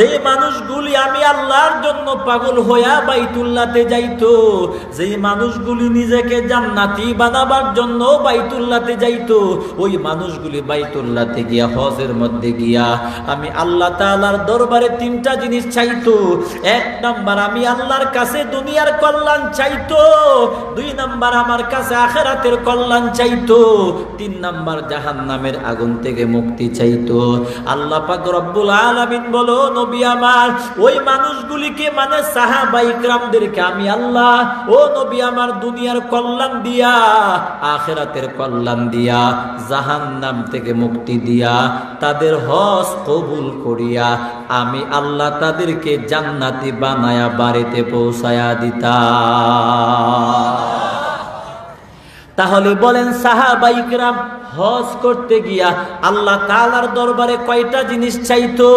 যে মানুষগুলি আমি আল্লাহর জন্য পাগল হইয়া বাইতুল্লাতে যাইতো, যে মানুষগুলি নিজেকে জান্নাতি বানাবার জন্য বাইতুল্লাতে যাইতো, ওই মানুষগুলি বাইতুল্লাতে গিয়া হজের মধ্যে গিয়া আমি আল্লাহ তাআলার দরবারে তিনটা জিনিস চাইতো। এক নাম্বার, আমি আল্লাহর কাছে দুনিয়ার কল্যাণ চাইতো। দুই নাম্বার, আমার কাছে আখেরাতের কল্যাণ চাইতো। তিন নাম্বার, জাহান্নামের আগুন থেকে মুক্তি চাইতো। আল্লাহ পাক রব্বুল আলামিন বলো নবী আমার, ওই মানুষগুলিকে মানে সাহাবাইকরামদেরকে আমি আল্লাহ, ও নবী আমার দুনিয়ার কল্যাণ দিয়া, আখেরাতের কল্যাণ দিয়া, জাহান্নাম থেকে মুক্তি দিয়া, তাদের হজ কবুল করিয়া, আমি আল্লাহ তাদেরকে জান্নাতি বানায়া বাড়িতে পৌঁছায়া দিতা তাহলে বলেন সাহাবাইকরাম হজ করতে গিয়া আল্লাহ তালার দরবারে কয়টা জিনিস চাইতো?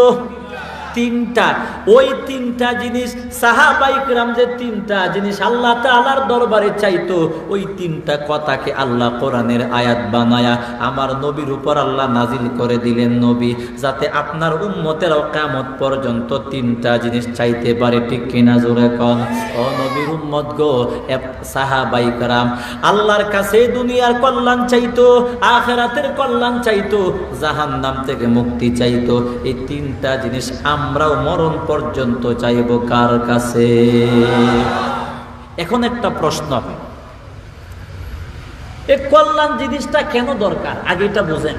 তিনটা। ওই তিনটা জিনিস সাহাবাইকরাম যে তিনটা জিনিস আল্লাহ তাআলার দরবারে চাইতো, ওই তিনটা কথাকে আল্লাহ কোরআনের আয়াত বানায়া আমার নবীর উপর আল্লাহ নাজিল করে দিলেন নবী, যাতে আপনার উম্মতেরাও কিয়ামত পর্যন্ত তিনটা জিনিস চাইতে পারে। ঠিক কিনা জোরে কন? ও নবীর উম্মত গো সাহাবাইকরাম আল্লাহর কাছে দুনিয়ার কল্যাণ চাইতো, আখেরাতের কল্যাণ চাইতো, জাহান্নাম থেকে মুক্তি চাইতো। এই তিনটা জিনিস আমরাও মরণ পর্যন্ত চাইব কার কাছে? এখন একটা প্রশ্ন এই কল্যাণ জিনিসটা কেন দরকার? আগে এটা বুঝেন।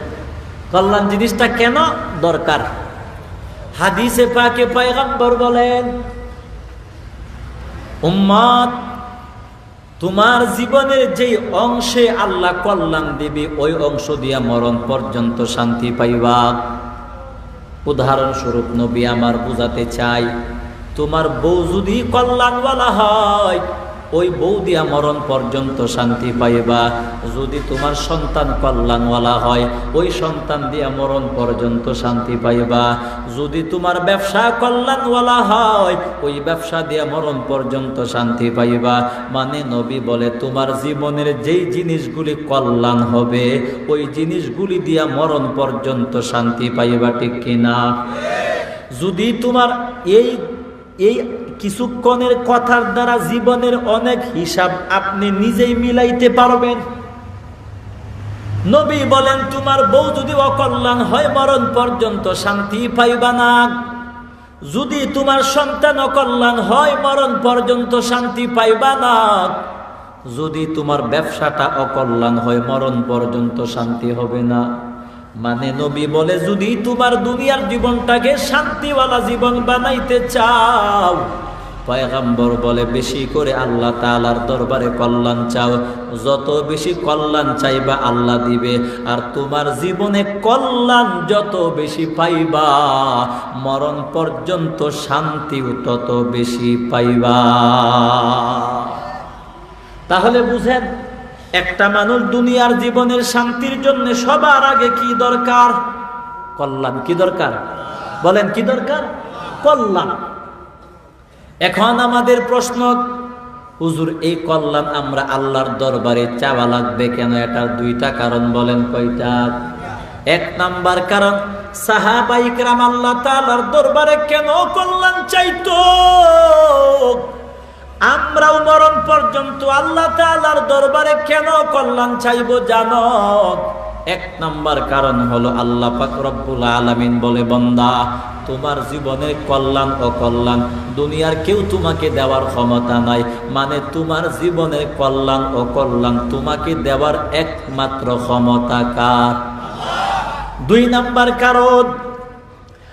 কল্যাণ জিনিসটা কেন দরকার? হাদিসে পাকে পয়গম্বর বলেন, উম্মত, তোমার জীবনের যেই অংশে আল্লাহ কল্যাণ দিবে, ওই অংশ দিয়া মরণ পর্যন্ত শান্তি পাইবা। উদাহরণস্বরূপ নবী আমার বোঝাতে চাই তোমার বউ যদি কল্যাণওয়ালা হয় ওই বউ দিয়া মরণ পর্যন্ত শান্তি পাইবা। যদি তোমার সন্তান কল্যাণওয়ালা হয়, ওই সন্তান দিয়া মরণ পর্যন্ত শান্তি পাইবা। যদি তোমার ব্যবসা কল্যাণওয়ালা হয়, ওই ব্যবসা দিয়া মরণ পর্যন্ত শান্তি পাইবা। মানে নবী বলে, তোমার জীবনের যেই জিনিসগুলি কল্যাণ হবে, ওই জিনিসগুলি দিয়া মরণ পর্যন্ত শান্তি পাইবা, ঠিক কিনা? যদি তোমার এই এই কিছুক্ষণের কথার দ্বারা জীবনের অনেক হিসাব আপনি নিজেই মিলাইতে পারবেন। নবী বলেন, তোমার বউ যদি অকল্যাণ হয়, মরণ পর্যন্ত শান্তি পাইবা না। যদি তোমার সন্তান অকল্যাণ হয়, মরণ পর্যন্ত শান্তি পাইবা না। যদি তোমার ব্যবসাটা অকল্যাণ হয়, মরণ পর্যন্ত শান্তি হবে না। মানে নবী বলে, যদি তোমার দুনিয়ার জীবনটাকে শান্তিওয়ালা জীবন বানাইতে চাও পয়গাম্বর বলে, বেশি করে আল্লাহ তালার দরবারে কল্যাণ চাও। যত বেশি কল্যাণ চাইবা, আল্লাহ দিবে। আর তোমার জীবনে কল্যাণ যত বেশি পাইবা, মরণ পর্যন্ত শান্তিও তত বেশি পাইবা। তাহলে বুঝেন, একটা মানুষ দুনিয়ার জীবনের শান্তির জন্য সবার আগে কি দরকার? কল্যাণ। কি দরকার? বলেন, কি দরকার? কল্যাণ। এখন আমাদের প্রশ্ন, হুজুর, এই কল্যাণ আমরা আল্লাহর দরবারে চাওয়া লাগবে কেন? এটার দুইটা কারণ বলেন কয়টা? এক নাম্বার কারণ সাহাবাইকরাম আল্লাহ তালার দরবারে কেন কল্যাণ চাইতো? আমরাও মরণ পর্যন্ত আল্লাহ তাআলার দরবারে কেন কল্যাণ চাইব জানো? এক নাম্বার কারণ হলো আল্লাহ পাক রব্বুল আলামিন বলে, বন্দা, তোমার জীবনের কল্যাণ ও কল্যাণ দুনিয়ার কেউ তোমাকে দেওয়ার ক্ষমতা নাই। মানে তোমার জীবনের কল্যাণ ও কল্যাণ তোমাকে দেওয়ার একমাত্র ক্ষমতা কার? দুই নাম্বার কারণ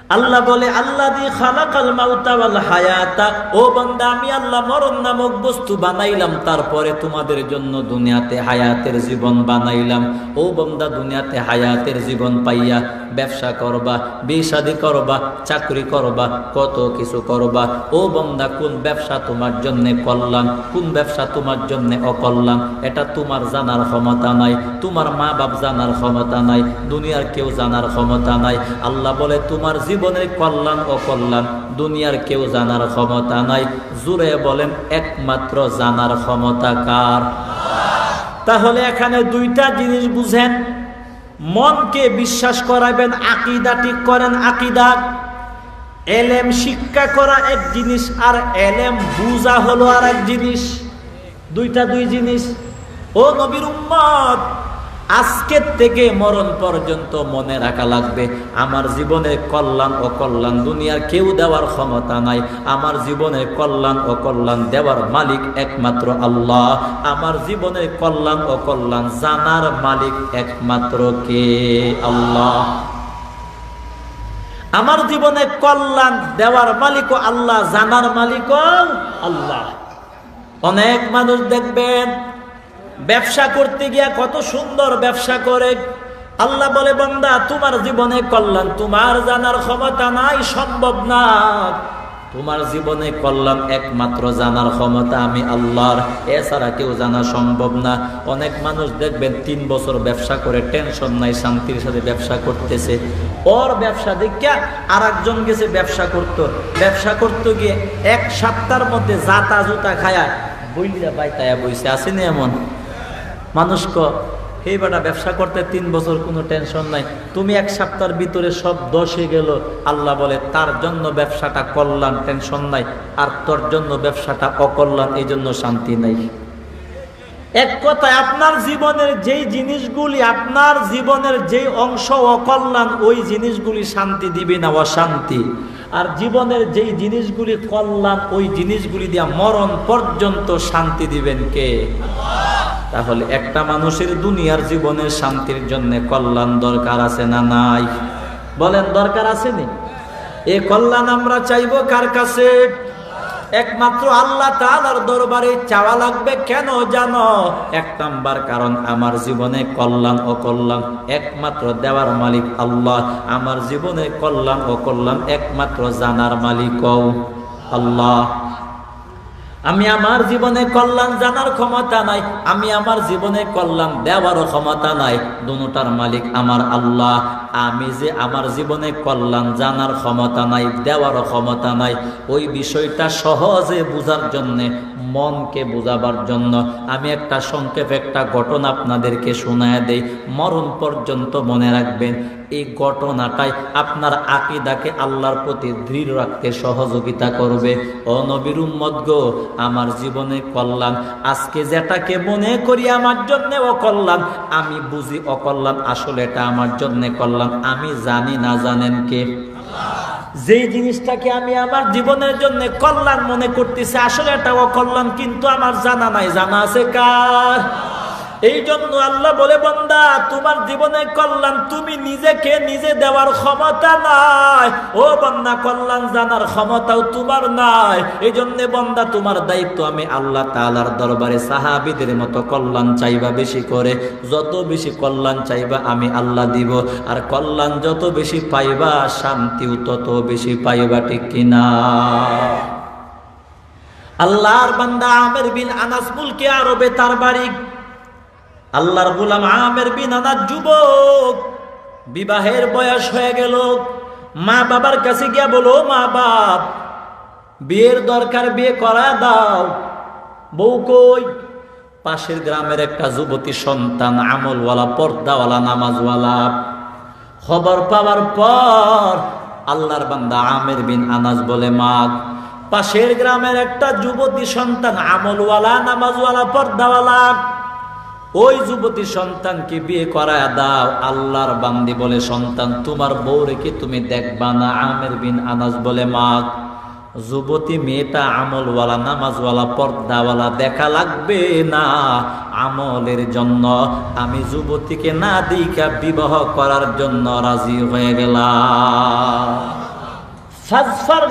আল্লাহ বলে আল্লাহ দি খালাকাল মাউতা ওয়াল হায়াতা। ও বান্দা, আমি আল্লাহ মরণ নামক বস্তু বানাইলাম, তারপরে তোমাদের জন্য দুনিয়াতে হায়াতের জীবন বানাইলাম। ও বান্দা, দুনিয়াতে হায়াতের জীবন পাইয়া ব্যবসা করবা বিয়ে করবা, চাকরি করবা, কত কিছু করবা। ও বন্দা, কোন ব্যবসা তোমার জন্য করলাম কোন ব্যবসা তোমার জন্য অকল্যাণ, এটা তোমার জানার ক্ষমতা নাই, তোমার মা বাপ জানার ক্ষমতা নাই, দুনিয়ার কেউ জানার ক্ষমতা নাই। আল্লাহ বলে, তোমার জীবনের কল্যাণ অকল্যাণ, দুনিয়ার কেউ জানার ক্ষমতা নাই। জুড়ে বলেন, একমাত্র জানার ক্ষমতা কার? তাহলে এখানে দুইটা জিনিস বুঝেন। মনকে বিশ্বাস করাবেন, আকিদা ঠিক করেন, আকিদা। এলেম শিক্ষা করা এক জিনিস, আর এলেম বুঝা হলো আর এক জিনিস। দুইটা দুই জিনিস। ও নবীর উম্মত আজকের থেকে মরণ পর্যন্ত মনে রাখা লাগবে, আমার জীবনে কল্যাণ ও কল্যাণ দুনিয়ার কেউ দেওয়ার ক্ষমতা নাই, আমার জীবনে কল্যাণ ও কল্যাণ দেওয়ার মালিক একমাত্র আল্লাহ, আমার জীবনে কল্যাণ ও কল্যাণ জানার মালিক একমাত্র কে? আল্লাহ। আমার জীবনে কল্যাণ দেওয়ার মালিকও আল্লাহ, জানার মালিকও আল্লাহ। অনেক মানুষ দেখবেন ব্যবসা করতে গিয়া কত সুন্দর ব্যবসা করে। আল্লাহ বলে, বন্দা, তোমার জীবনে কল্যাণ, তোমার জানার ক্ষমতা নাই, সম্ভব না। তোমার জীবনে কল্যাণ একমাত্র জানার ক্ষমতা আমি আল্লাহর। এছাড়া কেউ জানা সম্ভব না। অনেক মানুষ দেখবেন, তিন বছর ব্যবসা করে, টেনশন নাই, শান্তির সাথে ব্যবসা করতেছে। ওর ব্যবসা দেখিয়া আর একজন গেছে ব্যবসা করত। ব্যবসা করতে গিয়ে এক সপ্তাহের মধ্যে জাতা জুতা খায়া বইলিয়া বাইতায়া বইছে। আসেনি এমন? মানুষ ক এই বেটা, ব্যবসা করতে তিন বছর কোনো টেনশন নাই। তুমি এক সপ্তাহের ভিতরে সব দশে গেল। আল্লাহ বলে, তার জন্য ব্যবসাটা কল্যাণ টেনশন নাই। আর তোর জন্য ব্যবসাটা অকল্যাণ, এই জন্য শান্তি নাই। এক কথায়, আপনার জীবনের যেই জিনিসগুলি, আপনার জীবনের যেই অংশ অকল্যাণ, ওই জিনিসগুলি শান্তি দিবে না, অশান্তি। আর জীবনের যেই জিনিসগুলি কল্যাণ, ওই জিনিসগুলি দিয়া মরণ পর্যন্ত শান্তি দিবেন কে? তাহলে একটা মানুষের দুনিয়ার জীবনের শান্তির জন্য কল্যাণ দরকার আছে না নাই? বলেন, দরকার আছে নি? এ কল্যাণ আমরা চাইব কার কাছে? একমাত্র আল্লাহ তাআলার দরবারে চাওয়া লাগবে কেন জানো? এক নাম্বার কারণ, আমার জীবনে কল্যাণ ও কল্যাণ একমাত্র দেওয়ার মালিক আল্লাহ। আমার জীবনে কল্যাণ ও কল্যাণ একমাত্র জানার মালিকও আল্লাহ। আমি আমার জীবনে কল্যাণ জানার ক্ষমতা নাই, আমি আমার জীবনে কল্যাণ দেওয়ারও ক্ষমতা নাই। দুটার মালিক আমার আল্লাহ। আমি যে আমার জীবনে কল্যাণ জানার ক্ষমতা নাই, দেওয়ারও ক্ষমতা নাই, ওই বিষয়টা সহজে বোঝার জন্যে, মনকে বোঝাবার জন্য আমি একটা সংক্ষেপ একটা ঘটনা আপনাদেরকে শোনায় দেই। মরণ পর্যন্ত মনে রাখবেন, এই ঘটনাটাই আপনার আকিদাকে আল্লাহর প্রতি দৃঢ় রাখতে সহযোগিতা করবে। ও নবীর উম্মত গো আমার জীবনে কল্যাণ। আজকে যেটাকে মনে করি আমার জন্যে অকল্যাণ, আমি বুঝি অকল্যাণ আসলে এটা আমার জন্যে কল্যাণ। আমি জানি না জানেন কে? যেই জিনিসটাকে আমি আমার জীবনের জন্য কল্যাণ মনে করতেছি, আসলে এটা অকল্যাণ, কিন্তু আমার জানা নাই। জানা আছে কার? এই জন্য আল্লাহ বলে, বন্দা, তোমার জীবনে কল্যাণ তুমি নিজেকে নিজে দেওয়ার ক্ষমতা নাই। ও বন্দা, কল্যাণ জানার ক্ষমতাও তোমার নাই। এই জন্য বন্দা, তোমার দায়িত্ব আমি আল্লাহ তালার দরবারে সাহাবিদের মতো কল্যাণ চাইবা বেশি করে। যত বেশি কল্যাণ চাইবা আমি আল্লাহ দিব। আর কল্যাণ যত বেশি পাইবা, শান্তিও তত বেশি পাইবা, ঠিক কিনা? আল্লাহর বান্দা আমের বিন আনাস মুলকে আরবে তার বাড়ি আল্লাহর গুলাম আমের বিনানার যুবক বিবাহের বয়স হয়ে গেল। মা বাবার কাছে গিয়া বলো, মা বাপ, বিয়ের দরকার, বিয়ে করা দাও। বউ কই? পাশের গ্রামের একটা যুবতী সন্তান, আমলওয়ালা, পর্দাওয়ালা, নামাজওয়ালা। খবর পাওয়ার পর আল্লাহর বান্দা আমের বিন আনাজ বলে, মা, পাশের গ্রামের একটা যুবতী সন্তান, আমলওয়ালা, নামাজওয়ালা, পর্দাওয়ালা ওই যুবতী সন্তানকে বিয়ে করায় দাও, আল্লাহর বান্দি বলে সন্তান, তোমার বউ রেখে তুমি দেখবা না? আমের বিন আনাজ বলে মাগ যুবতী মেয়েটা আমলওয়ালা, নামাজওয়ালা, পর্দাওয়ালা, দেখা লাগবে না আমলের জন্য। আমি যুবতীকে না দিকা বিবাহ করার জন্য রাজি হয়ে গেলাম।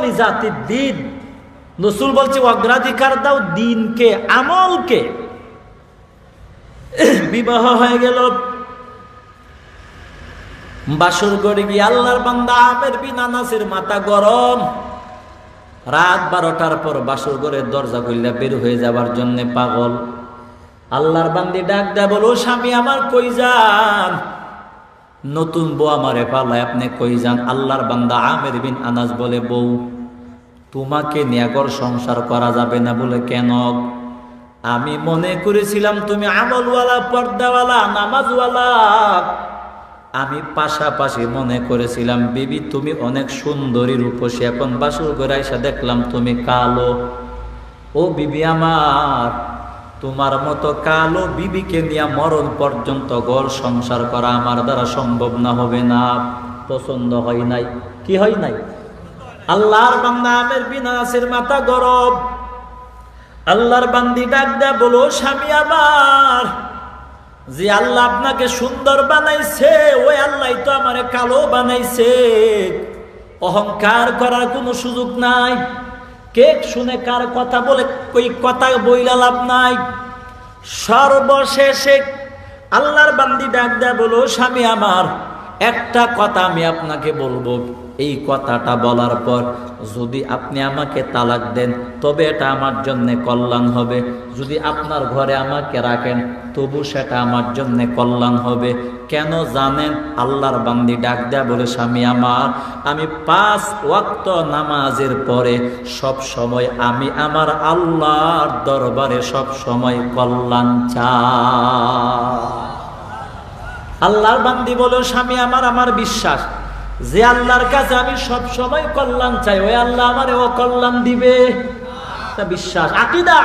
লিজাতি দিন। নসুল বলছে, অগ্রাধিকার দাও দিনকে, আমলকে। বিবাহ হয়ে গেল। বাসর করে গিয়ে আল্লাহর বান্দা আমের বিনা নাসের মাথা গরম। রাত বারোটার পর বাসর ঘরের দরজা খুললে বের হয়ে যাবার জন্য পাগল। আল্লাহর বান্দি ডাক দেয় বলো স্বামী আমার কই যান? নতুন বউ আমারে পালায়, আপনি কই যান? আল্লাহর বান্দা আমের বিন আনাজ বলে, বউ, তোমাকে নিয়াগর সংসার করা যাবে না বলে কেন? আমি মনে করেছিলাম তুমি আমলওয়ালা, পর্দাওয়ালা, নামাজওয়ালা। আমি পাশাপাশি মনে করেছিলাম, বিবি, তুমি অনেক সুন্দরী রূপসী। এখন বাসুর এসে দেখলাম তুমি কালো। ও বিবি আমার, তোমার মতো কালো বিবিকে নিয়ে মরণ পর্যন্ত গড় সংসার করা আমার দ্বারা সম্ভব না, হবে না, পছন্দ হয় নাই। কি হয় নাই? আল্লাহর বান্দা আমের বিনাশের মাথা গরব আল্লাহর বান্দি ডাক দেয়া বলো, স্বামী আমার, যে আল্লাহ আপনাকে সুন্দর বানাইছে, ওই আল্লাহ তো আমারে কালো বানাইছে। অহংকার করার কোনো সুযোগ নাই। কে শুনে কার কথা বলে কই কথা বইলা লাভ নাই। সর্বশেষে আল্লাহর বান্দি ডাক দেয়া বলো, স্বামী আমার, একটা কথা আমি আপনাকে বলব। এই কথাটা বলার পর, যদি আপনি আমাকে তালাক দেন, তবে এটা আমার জন্য কল্যাণ হবে। যদি আপনার ঘরে আমাকে রাখেন, তবু সেটা আমার জন্য কল্যাণ হবে। কেন জানেন? আল্লাহর বান্দি ডাক দেয়া বলে, স্বামী আমার, আমি পাঁচ ওয়াক্ত নামাজের পরে সব সময় আমি আমার আল্লাহর দরবারে সব সময় কল্যাণ চাই। আল্লাহর বান্দি বলো স্বামী আমার আমার বিশ্বাস যে আল্লাহর কাছে আমি সব সময় কল্যাণ চাই, ওই আল্লাহ আমারে ও কল্যাণ দিবে। বিশ্বাস। আকিদা?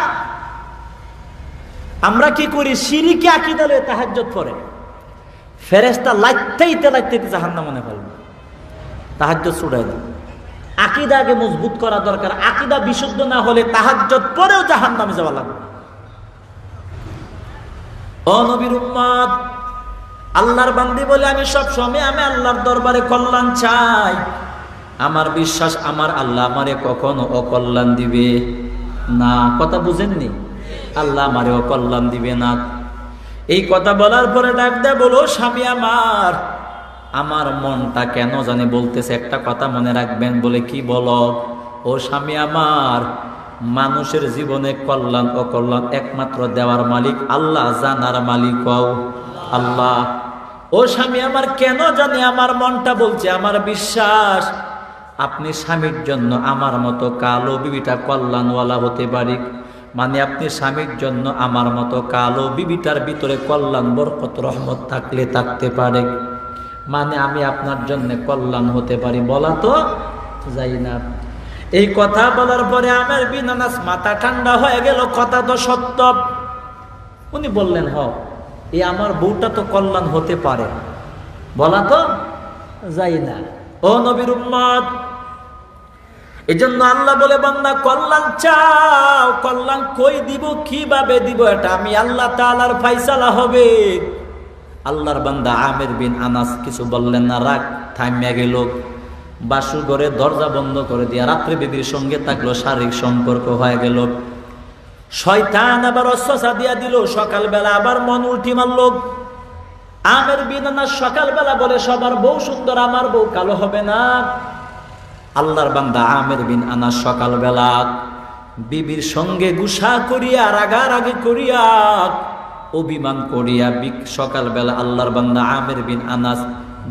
আমরা কি করি? সিঁড়িকে আকিদা লয়ে তাহাজ্জত পরে ফেরেস্তা লাইতেইতে লাইতেইতে জাহান্না মনে ফেলবে তাহাজ্জত ছুড়াই দেয় আকিদা আগে মজবুত করা দরকার। আকিদা বিশুদ্ধ না হলে তাহাজ্জত পরেও জাহান্নামে যাওয়া লাগবে অনবির নবীর উম্মত আল্লাহর বান্দি বলে আমি সব সময় আমি আল্লাহর দরবারে কল্যাণ চাই। আমার বিশ্বাস, আমার আল্লাহ আমারে কখনো অকল্যাণ দিবে না। কথা বুঝেননি? আল্লাহ আমারে অকল্যাণ দিবে না। এই কথা বলার পরে ডাক দেয়, বলো, স্বামী আমার আমার মনটা কেন জানি বলতেছে, একটা কথা মনে রাখবেন, বলে কি বলো? ও স্বামী আমার, মানুষের জীবনে কল্যাণ, অকল্যাণ একমাত্র দেওয়ার মালিক আল্লাহ, জানার মালিক আল্লাহ ও স্বামী, আমার কেন জানি আমার মনটা বলছে, আমার বিশ্বাস। আপনি স্বামীর জন্য আমার মতো কালো বিবিটা কল্যাণওয়ালা হতে পারি। মানে আপনি স্বামীর জন্য আমার মতো কালো বিবিটার ভিতরে কল্যাণ, বরকত, রহমত থাকলে থাকতে পারে। মানে আমি আপনার জন্য কল্যাণ হতে পারি, বলা তো যাই না। এই কথা বলার পরে আমার বিনানাস মাথা ঠান্ডা হয়ে গেল, কথা তো সত্য। উনি বললেন হ এই আমার বউটা তো কল্যাণ হতে পারে। বলা তো যাই না। ও নবীর এই জন্য আল্লাহ বলে, বান্দা, কল্যাণ চাও। কল্যাণ কই দিব, কীভাবে দিব এটা? আমি আল্লাহ তালার ফাইসালা হবে। আল্লাহর বান্দা আমের বিন আনাস কিছু বললেন, না রাগ থামিয়া গেল। বাসু ঘরে দরজা বন্ধ করে দিয়া, রাত্রে বিবির সঙ্গে থাকল, শারীরিক সম্পর্ক হয়ে গেল। শয়তান আবার অশ্বসা দিয়া দিল, সকালবেলা আবার মন উল্টি মারল। আমের বিনানা সকালবেলা বলে, সবার বউ সুন্দর, আমার বউ কালো হবে না। আল্লাহর বান্দা আমের বিন আনাস সকালবেলা বিবির সঙ্গে গুসা করিয়া, রাগারাগি করিয়া, অভিমান করিয়া সকালবেলা আল্লাহর বান্দা আমের বিন আনাস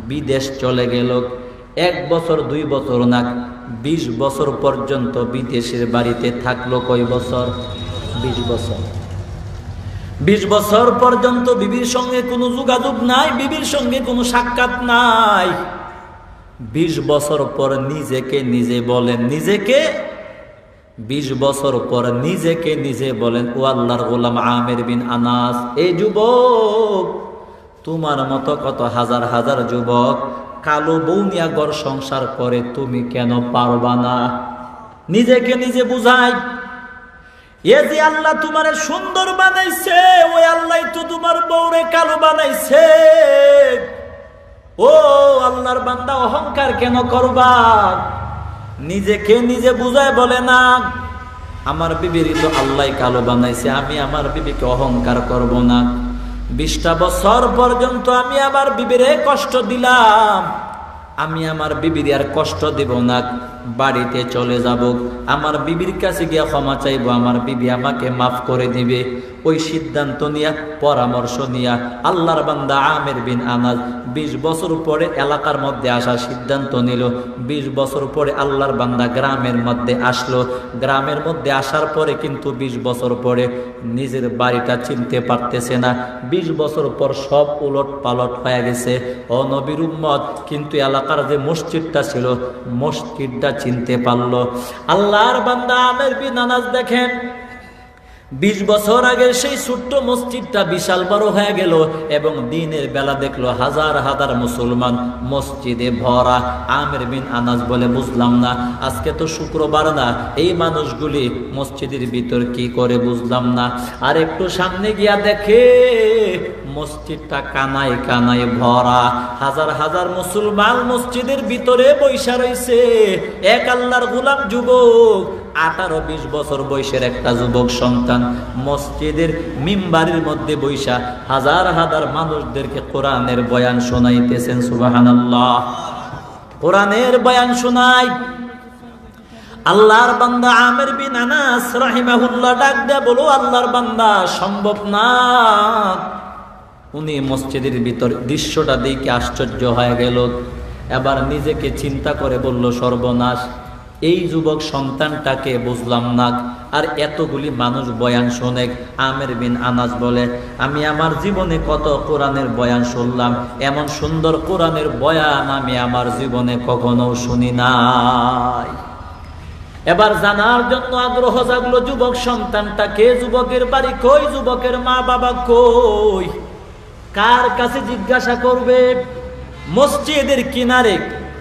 বিদেশ চলে গেল। এক বছর, দুই বছর না বিশ বছর পর্যন্ত বিদেশের বাড়িতে থাকল কয় বছর? বিশ বছর। বিশ বছর পর্যন্ত বিবির সঙ্গে কোনো যোগাযোগ নাই, বিবির সঙ্গে কোনো সাক্ষাৎ নাই। বিশ বছর পর নিজেকে নিজে বলেন, নিজেকে বিশ বছর পর নিজেকে নিজে বলেন, ও আল্লাহর গোলাম আমের বিন আনাস এই যুবক, তোমার মতো কত হাজার হাজার যুবক কালো বৌনিয়া গড় সংসার করে তুমি কেন পারবা না? নিজেকে নিজে বুঝাই। এ যে আল্লাহ তোমারে সুন্দর বানাইছে, ওই আল্লাহ তো তোমার বউরে কালো বানাইছে। ও আল্লাহর বান্দা, অহংকার কেন করবা? নিজেকে নিজে বুঝায় বলে না, আমার বিবির তো আল্লাহ কালো বানাইছে, আমি আমার বিবিকে অহংকার করব না। বিশটা বছর পর্যন্ত আমি আমার বিবিরে কষ্ট দিলাম, আমি আমার বিবির আর কষ্ট দেব না। বাড়িতে চলে যাব। আমার বিবির কাছে গিয়া ক্ষমা চাইব, আমার বিবি আমাকে মাফ করে দিবে। ওই সিদ্ধান্ত নিয়া, পরামর্শ নিয়া আল্লাহর বান্দা আমের বিন আনাজ বিশ বছর পরে এলাকার মধ্যে আসার সিদ্ধান্ত নিল। বিশ বছর পরে আল্লাহর বান্দা গ্রামের মধ্যে আসলো। গ্রামের মধ্যে আসার পরে কিন্তু বিশ বছর পরে নিজের বাড়িটা চিনতে পারতেছে না। বিশ বছর পর সব উলট পালট হয়ে গেছে। ও নবীর উম্মত, কিন্তু এলাকার যে মসজিদটা ছিল, মসজিদটা চিনতে পারল। আল্লাহর বান্দা আমের বিন আনাজ দেখেন বিশ বছর আগে সেই ছোট্ট মসজিদটা বিশাল বড় হয়ে গেল এবং দিনের বেলা দেখল হাজার হাজার মুসলমান মসজিদে ভরা। আমের বিন আনাজ বলে বুঝলাম না, আজকে তো শুক্রবার না, এই মানুষগুলি মসজিদের ভিতর কি করে বুঝলাম না। আর একটু সামনে গিয়া দেখে মসজিদটা কানায় কানায় ভরা। হাজার হাজার মুসলমান মসজিদের ভিতরে বৈশা রয়েছে এক আল্লাহর গোলাম যুবক আঠারো বিশ বছর বয়সের একটা যুবক সন্তান মসজিদের মিম্বারের মধ্যে বৈশা হাজার হাজার মানুষদেরকে কোরআনের বয়ান শোনাইতেছেন সুবাহান কোরআনের বয়ান শোনাই। আল্লাহর বান্দা আমের বিন আনাস রাহিমাহুল্লাহ ডাক দেয়া বলো, আল্লাহর বান্দা, সম্ভব না। উনি মসজিদের ভিতর দৃশ্যটা দেখে আশ্চর্য হয়ে গেল। এবার নিজেকে চিন্তা করে বলল, সর্বনাশ। এই যুবক সন্তানটাকে বুঝলাম না, আর এতগুলি মানুষ বয়ান শোনে আমের বিন আনাজ বলে, আমি আমার জীবনে কত কোরআনের বয়ান শুনলাম, এমন সুন্দর কোরআনের বয়ান আমি আমার জীবনে কখনো শুনি নাই। এবার জানার জন্য আগ্রহ জাগলো যুবক সন্তানটাকে যুবকের বাড়ি কই, যুবকের মা বাবা কই? কার কাছে জিজ্ঞাসা করবে? মসজিদের কিনারে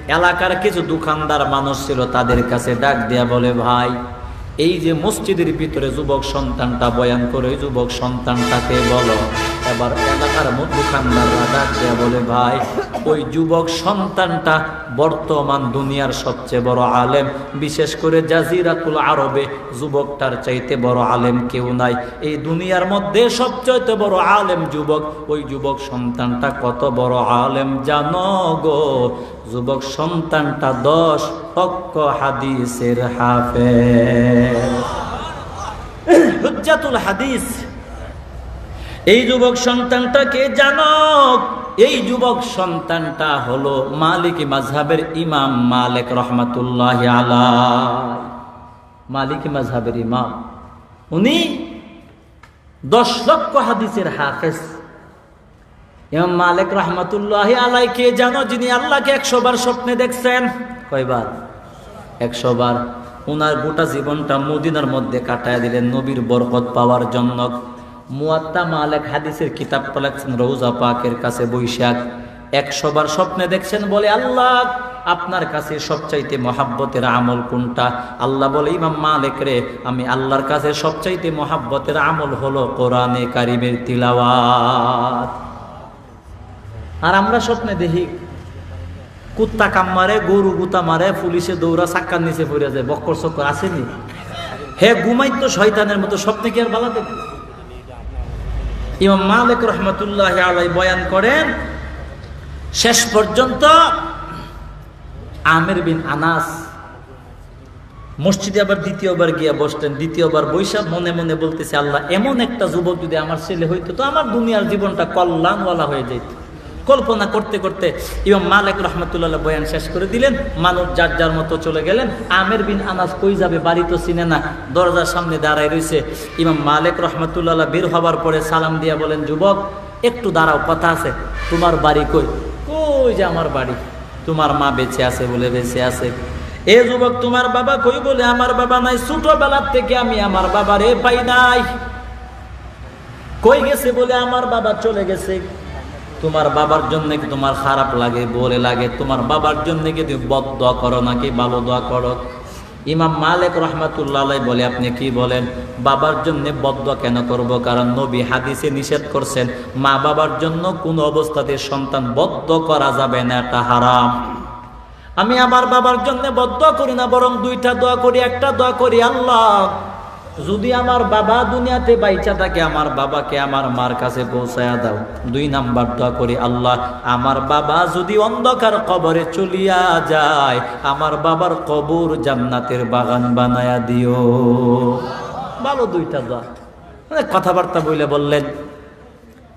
এলাকার কিছু দোকানদার মানুষ ছিল তাদের কাছে ডাক দেয়া বলে, ভাই, এই যে মসজিদের ভিতরে যুবক সন্তানটা বয়ান করে যুবক সন্তানটাকে বলো। এবার এলাকার দোকানদাররা ডাক দেয়া বলে ভাই? ওই যুবক সন্তানটা বর্তমান দুনিয়ার সবচেয়ে বড় আলেম। বিশেষ করে জাজিরাতুল আরবে যুবকটার চাইতে বড় আলেম কেউ নাই। এই দুনিয়ার মধ্যে সবচাইতে বড় আলেম যুবক ওই যুবক সন্তানটা কত বড় আলেম জানো গো? যুবক সন্তানটা দশ পক্ষ হাদিসের হাফে হুজ্জাতুল হাদিস। এই যুবক সন্তানটাকে জানক। এই যুবক সন্তানটা হলো মালিক মাঝহাবের ইমাম মালিক রহমাতুল্লাহ আলাই মালিক মাঝহাবের ইমাম। উনি দশ লক্ষ হাদিসের হাফেজ। ইমাম মালিক রহমাতুল্লাহ আলাই কে জানো যিনি আল্লাহকে একশো বার স্বপ্নে দেখছেন? কয়বার? একশো বার। ওনার গোটা জীবনটা মদিনার মধ্যে কাটায় দিলেন, নবীর বরকত পাওয়ার জন্য। মুয়াত্তা মালেক হাদিসের কিতাব লেখছেন রৌজা পাকের কাছে বৈশাখ। একশোবার স্বপ্নে দেখছেন বলে, আল্লাহ, আপনার কাছে সবচাইতে মহাব্বতের আমল কোনটা? আল্লাহ বলে, ইমাম মালিক রে, আমি আল্লাহর কাছে সবচাইতে মহাব্বতের আমল হলো কোরআনে কারিমের তিলাওয়াত। আর আমরা স্বপ্নে দেখি, কুত্তা কাম মারে, গরু গুতা মারে, পুলিশে দৌড়া চাক্কার নিচে পড়ে যায়, বক্কর চক্কর আসেনি। হে ঘুমাই তো শয়তানের মতো, স্বপ্নে কি আর বালা দেখি ইমাম মালিক রহমতুল্লাহ আলাই বয়ান করেন, শেষ পর্যন্ত আমির বিন আনাস মসজিদে আবার দ্বিতীয়বার গিয়া বসতেন দ্বিতীয়বার বৈশাখ মনে মনে বলতেছে, আল্লাহ, এমন একটা যুবক যদি আমার ছেলে হইতো, তো আমার দুনিয়ার জীবনটা কল্যাণওয়ালা হয়ে যেত কল্পনা করতে করতে ইমাম মালিক রহমতুল্লাহ বয়ান শেষ করে দিলেন। মানুষ যার যার মতো চলে গেলেন। আমের বিন আনাস কই যাবে? বাড়ি তো চিনে না। দরজার সামনে দাঁড়ায় রয়েছে ইমাম মালিক রহমতুল্লাহ বের হবার পরে সালাম দিয়া বলেন, যুবক, একটু দাঁড়াও, কথা আছে। তোমার বাড়ি কই? কই যে আমার বাড়ি? তোমার মা বেঁচে আছে বলে বেঁচে আছে। এ যুবক, তোমার বাবা কই বলে? আমার বাবা নাই। ছোটবেলার থেকে আমি আমার বাবারে পাই নাই। কই গেছে বলে? আমার বাবা চলে গেছে। তোমার বাবার জন্য কি তোমার খারাপ লাগে, বলে লাগে? তোমার বাবার জন্য কি তুমি বদ দোয়া করো নাকি ভালো দোয়া করো? ইমাম মালিক রহমাতুল্লাহ বলে, আপনি কি বলেন? বাবার জন্য বদ্ধ কেন করব? কারণ নবী হাদিসে নিষেধ করছেন, মা বাবার জন্য কোন অবস্থাতে সন্তান বদ্ধ করা যাবে না, এটা হারাম। আমি আমার বাবার জন্য বদ্ধ করি না, বরং দুইটা দোয়া করি, একটা দোয়া করি, আল্লাহ। যদি আমার বাবা দুনিয়াতে বাইচা থাকে, আমার বাবাকে আমার মার কাছে পৌঁছায়া দাও। দুই নাম্বার দোয়া করি, আল্লাহ, আমার বাবা যদি অন্ধকার কবরে চলিয়া যায়, আমার বাবার কবর জান্নাতের বাগান বানায়া দিও। ভালো দুইটা দোয়া। মানে কথাবার্তা বইলে বললেন,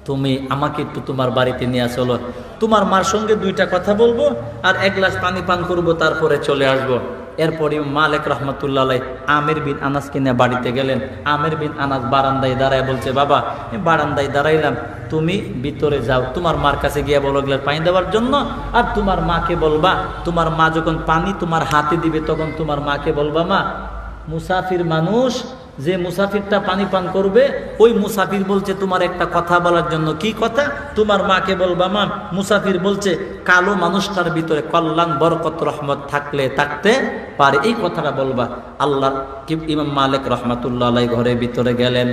তুমি আমাকে একটু তোমার বাড়িতে নিয়ে চলো। তোমার মার সঙ্গে দুইটা কথা বলব, আর এক গ্লাস পানি পান করব, তারপরে চলে আসব। এরপরে মালিক রহমতুল্লাহ আমির বিন আনাস কিনে বাড়িতে গেলেন। আমির বিন আনাস বারান্দায় দাঁড়ায় বলছে, বাবা বারান্দায় দাঁড়াইলাম। তুমি ভিতরে যাও। তোমার মার কাছে গিয়ে বলো গেলে পানি দেওয়ার জন্য? আর তোমার মাকে বলবা, তোমার মা যখন পানি তোমার হাতে দিবে, তখন তোমার মাকে বলবা, মা মুসাফির মানুষ যে মুসাফিরটা পানি পান করবে, ওই মুসাফির বলছে, তোমার একটা কথা বলার জন্য কি কথা? তোমার মাকে বলবা, মা, মুসাফির বলছে, কালো মানুষটার ভিতরে কল্যাণ, বরকত, রহমত থাকলে থাকতে পারে। এই কথাটা বলবা। আল্লাহ ইমাম মালিক রহমতুল্লাহ আলাই ঘরের ভিতরে গেলেন।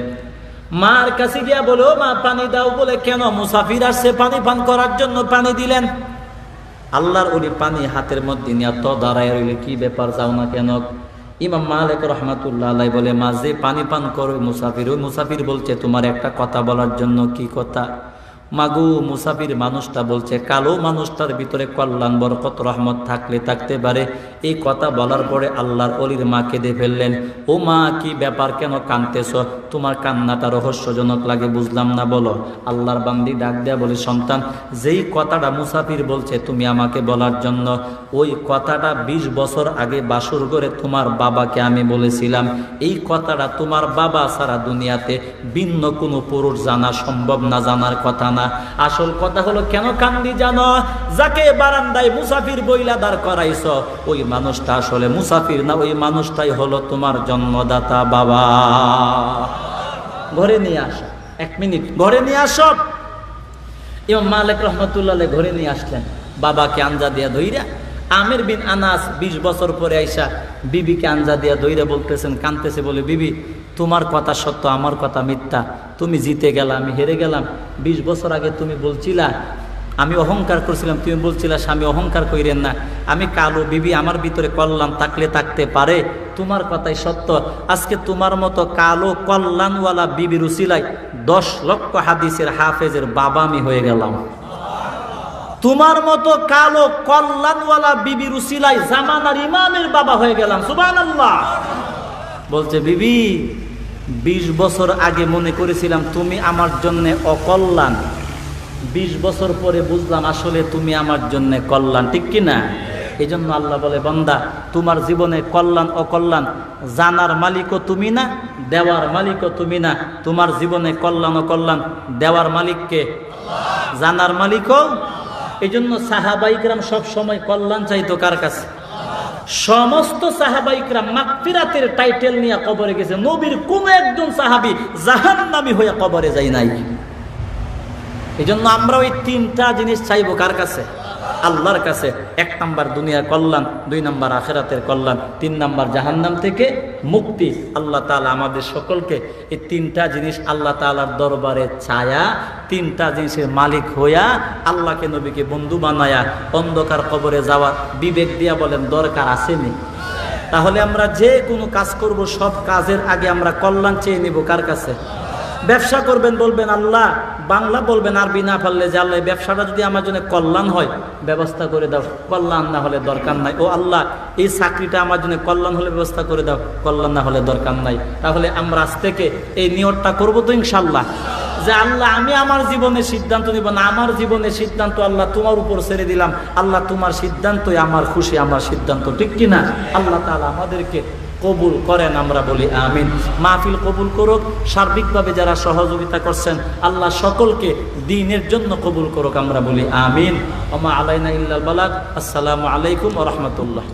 মার কাছে গিয়া বলো মা, পানি দাও। বলে, কেন? মুসাফির আসছে পানি পান করার জন্য পানি দিলেন। আল্লাহর উনি পানি হাতের মধ্যে নিয়ে তো দাঁড়ায় রইলে, কি ব্যাপার? যাও না কেন? ইমাম মালিক রহমাতুল্লাহ আলাই বলে মাঝে পানি পান করো মুসাফির, ওই মুসাফির বলছে, তোমার একটা কথা বলার জন্য কি কথা? মাগু মুসাফির মানুষটা বলছে, কালো মানুষটার ভিতরে কল্যাণ, বরকত, রহমত থাকলে থাকতে পারে। এই কথা বলার পরে আল্লাহর অলির মা কেঁদে ফেললেন। ও মা, কি ব্যাপার কেন কানতেছ তোমার কান্নাটা রহস্যজনক লাগে, বুঝলাম না, বলো। আল্লাহর বান্দি ডাক দেয়া বলে, সন্তান, যেই কথাটা মুসাফির বলছে, তুমি আমাকে বলার জন্য, ওই কথাটা ২০ বছর আগে বাসুর করে তোমার বাবাকে আমি বলেছিলাম। এই কথাটা তোমার বাবা সারা দুনিয়াতে ভিন্ন কোনো পুরুষ জানা সম্ভব না জানার কথা না। আসল কথা হলো, কেন কান্দি জানো? যাকে বারান্দায় মুসাফির বইলা দাঁড় করাইছ, ওই মানুষটা আসলে মুসাফির না, ওই মানুষটাই হলো তোমার জন্মদাতা বাবা। ঘরে নিয়ে আসো, এক মিনিট, ঘরে নিয়ে আসো। ইমাম মালিক রহমতুল্লাহ ঘরে নিয়ে আসলেন, বাবাকে আঞ্জা দিয়া ধইরা। আমের বিন আনাস ২০ বছর পরে আইসা বিবিকে আঞ্জা দিয়া ধইরা বলতেছেন কানতেছে বলে, বিবি তোমার কথা সত্য, আমার কথা মিথ্যা। তুমি জিতে গেলা, আমি হেরে গেলাম। ২০ বছর আগে তুমি বলছিলা, আমি অহংকার করছিলাম, তুমি বলছিলা, স্বামী, অহংকার করিলেন না। আমি কালো বিবি, আমার ভিতরে কল্যাণ থাকলে থাকতে পারে। তোমার কথাই সত্য। আজকে তোমার মতো কালো কল্যাণওয়ালা বিবি উসিলাই দশ লক্ষ হাদিসের হাফেজের বাবা আমি হয়ে গেলাম। তোমার মতো কালো কল্যাণওয়ালা বিবির উসিলাই জামানার ইমামের বাবা হয়ে গেলাম। সুবান বলছে, বিবি বিশ বছর আগে মনে করেছিলাম, তুমি আমার জন্যে অকল্যাণ। বিশ বছর পরে বুঝলাম, আসলে তুমি আমার জন্য কল্যাণ। ঠিক কিনা এই জন্য আল্লাহ বলে, বন্দা, তোমার জীবনে কল্যাণ, অকল্যাণ, জানার মালিকও তুমি না, দেওয়ার মালিকও তুমি না। তোমার জীবনে কল্যাণ, অকল্যাণ, দেওয়ার মালিককে জানার মালিকও? এই জন্য সাহাবাইকরাম সবসময় কল্যাণ চাইতো কার কাছে? সমস্ত সাহাবাইকরা মাকফিরাতের টাইটেল নিয়ে কবরে গেছে। নবীর কোনো একজন সাহাবি জাহান্নামী হয়ে কবরে যায় নাই। এই জন্য আমরা ওই তিনটা জিনিস চাইব কার কাছে? আল্লাহর কাছে এক নাম্বার দুনিয়ার কল্যাণ, দুই নাম্বার আখেরাতের কল্যাণ, তিন নাম্বার জাহান্নাম থেকে মুক্তি। আল্লাহ তালা আমাদের সকলকে এই তিনটা জিনিস আল্লাহ তালার দরবারে ছায়া, তিনটা জিনিসের মালিক হইয়া আল্লাহকে নবীকে বন্ধু বানায়া অন্ধকার কবরে যাওয়ার বিবেক দিয়া বলেন, দরকার আসেনি। তাহলে আমরা যে কোনো কাজ করব, সব কাজের আগে আমরা কল্যাণ চেয়ে নিব কার কাছে? ব্যবসা করবেন বলবেন, আল্লাহ, বাংলা বলবেন, আরবি না পারলে যে আল্লাহ ব্যবসাটা যদি আমার জন্য কল্যাণ হয়, ব্যবস্থা করে দাও। কল্যাণ না হলে দরকার নাই। ও আল্লাহ, এই চাকরিটা আমার জন্য কল্যাণ হলে ব্যবস্থা করে দাও। কল্যাণ না হলে দরকার নাই। তাহলে আমরা আজ থেকে এই নিয়তটা করব তো ইনশাল্লাহ যে আল্লাহ, আমি আমার জীবনের সিদ্ধান্ত নিব না, আমার জীবনের সিদ্ধান্ত আল্লাহ তোমার উপর ছেড়ে দিলাম। আল্লাহ, তোমার সিদ্ধান্তই আমার খুশি, আমার সিদ্ধান্ত। ঠিক কিনা? আল্লাহ তালা আমাদেরকে কবুল করেন, আমরা বলি আমিন। মাহফিল কবুল করুক, সার্বিকভাবে যারা সহযোগিতা করছেন, আল্লাহ সকলকে দিনের জন্য কবুল করুক, আমরা বলি আমিন। ওমা আলাইনা ইল্লাল বালাক আসসালামু আলাইকুম রাহমাতুল্লাহ।